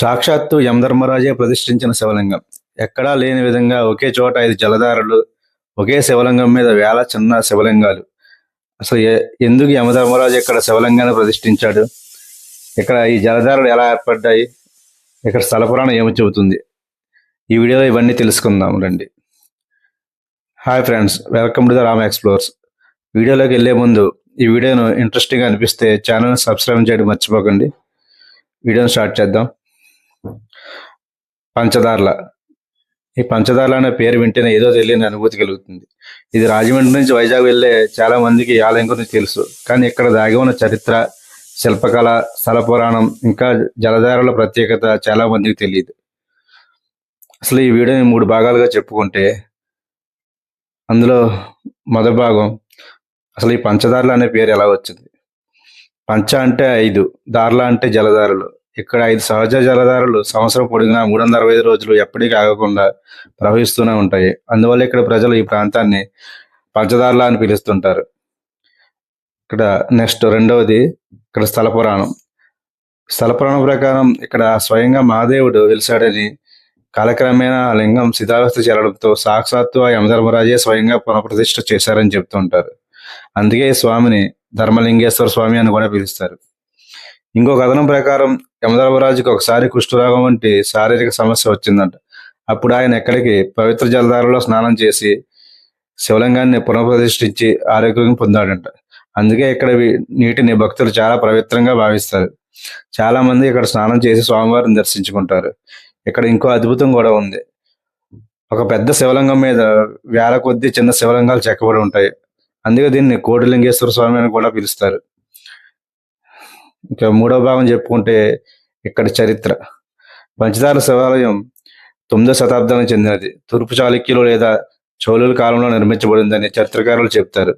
సాక్షాత్తు యమధర్మరాజే ప్రతిష్ఠించిన శివలింగం. ఎక్కడా లేని విధంగా ఒకే చోట ఐదు జలధారలు ఒకే శివలింగం మీద వేల చిన్న శివలింగాలు. అసలు ఎందుకు యమధర్మరాజు ఇక్కడ శివలింగాన్ని ప్రతిష్ఠించాడు? ఇక్కడ ఈ జలధారలు ఎలా ఏర్పడ్డాయి? ఇక్కడ స్థలపురాణం ఏమి చెబుతుంది? ఈ వీడియోలో ఇవన్నీ తెలుసుకుందాం రండి. Hi friends welcome to the Ram explores. వీడియోలోకి వెళ్ళే ముందు ఈ వీడియోను ఇంట్రెస్టింగ్ అనిపిస్తే ఛానల్ సబ్స్క్రైబ్ చేయడం మర్చిపోకండి. వీడియోని స్టార్ట్ చేద్దాం. పంచదార్ల. ఈ పంచదార్ల అనే పేరు వింటేనే ఏదో తెలియని అనుభూతి కలుగుతుంది. ఇది రాజమండ్రి నుంచి వైజాగ్ వెళ్ళే చాలా మందికి ఈ ఆలయం గురించి తెలుసు. కానీ ఇక్కడ దాగి ఉన్న చరిత్ర శిల్పకళ స్థల పురాణం ఇంకా జలధారల ప్రత్యేకత చాలా మందికి తెలియదు. అసలు ఈ వీడియోని మూడు భాగాలుగా చెప్పుకుంటే అందులో మొదటి భాగం అసలు ఈ పంచదారులు అనే పేరు ఎలా వచ్చింది? పంచ అంటే ఐదు దారుల అంటే జలధారలు. ఇక్కడ ఐదు సహజ జలధారలు సంవత్సరం పొడిగినా మూడు వందల అరవై ఐదు రోజులు ఎప్పటికీ ఆగకుండా ప్రవహిస్తూనే ఉంటాయి. అందువల్ల ఇక్కడ ప్రజలు ఈ ప్రాంతాన్ని పంచదారుల అని పిలుస్తుంటారు. ఇక్కడ నెక్స్ట్ రెండవది ఇక్కడ స్థల పురాణం. స్థల పురాణం ప్రకారం ఇక్కడ స్వయంగా మహాదేవుడు వెలిసాడని కాలక్రమేణా ఆ లింగం సిద్ధావస్థ చేరడంతో సాక్షాత్తు ఆ యమధర్మరాజే స్వయంగా పునఃప్రతిష్ఠ చేశారని చెప్తుంటారు. అందుకే స్వామిని ధర్మలింగేశ్వర స్వామి అని కూడా పిలుస్తారు. ఇంకో కథనం ప్రకారం యమధర్మరాజుకి ఒకసారి కుష్ఠరోగం వంటి శారీరక సమస్య వచ్చిందంట. అప్పుడు ఆయన ఎక్కడికి పవిత్ర జలధారలో స్నానం చేసి శివలింగాన్ని పునఃప్రతిష్ఠించి ఆరోగ్యం పొందాడంట. అందుకే ఇక్కడ నీటిని భక్తులు చాలా పవిత్రంగా భావిస్తారు. చాలా మంది ఇక్కడ స్నానం చేసి స్వామివారిని దర్శించుకుంటారు. ఇక్కడ ఇంకో అద్భుతం కూడా ఉంది. ఒక పెద్ద శివలింగం మీద వేల కొద్ది చిన్న శివలింగాలు చెక్కబడి ఉంటాయి. అందుకే దీన్ని కోటిలింగేశ్వర స్వామి అని కూడా పిలుస్తారు. ఇంకా మూడో భాగం చెప్పుకుంటే ఇక్కడ చరిత్ర. పంచదార శివాలయం తొమ్మిదో శతాబ్దానికి చెందినది. తూర్పు చాళుక్యులు లేదా చోళుల కాలంలో నిర్మించబడిందని చరిత్రకారులు చెప్తారు.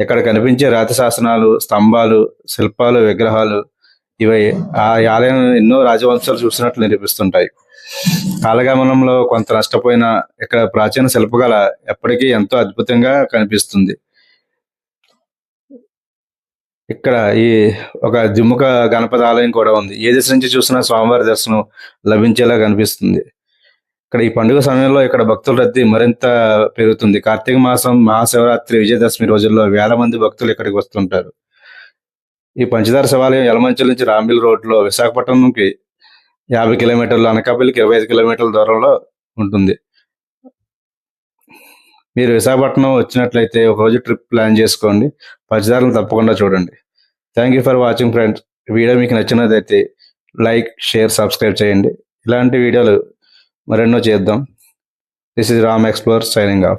ఇక్కడ కనిపించే రాతి శాసనాలు స్తంభాలు శిల్పాలు విగ్రహాలు ఇవి ఆ ఆలయం ఎన్నో రాజవంశాలు చూసినట్లు నిరూపిస్తుంటాయి. కాలగమనంలో కొంత నష్టపోయిన ఇక్కడ ప్రాచీన శిల్పకళ ఎప్పటికీ ఎంతో అద్భుతంగా కనిపిస్తుంది. ఇక్కడ ఈ ఒక జిమ్ముక గణపతి ఆలయం కూడా ఉంది. ఏ దిశ నుంచి చూసినా స్వామివారి దర్శనం లభించేలా కనిపిస్తుంది. ఇక్కడ ఈ పండుగ సమయంలో ఇక్కడ భక్తుల రద్దీ మరింత పెరుగుతుంది. కార్తీక మాసం మహాశివరాత్రి విజయదశమి రోజుల్లో వేల మంది భక్తులు ఇక్కడికి వస్తుంటారు. ఈ పంచదార శివాలయం యలమంచిల నుంచి రాంబిల్ రోడ్లో విశాఖపట్నంకి యాభై కిలోమీటర్లు అనకాపల్లికి ఇరవై ఐదు కిలోమీటర్ల దూరంలో ఉంటుంది. మీరు విశాఖపట్నం వచ్చినట్లయితే ఒక రోజు ట్రిప్ ప్లాన్ చేసుకోండి. పంచదారను తప్పకుండా చూడండి. Thank you for watching friends video మీకు నచ్చినదైతే లైక్ షేర్ సబ్స్క్రైబ్ చేయండి. ఇలాంటి వీడియోలు మరెన్నో చేద్దాం. This is Ram explore signing off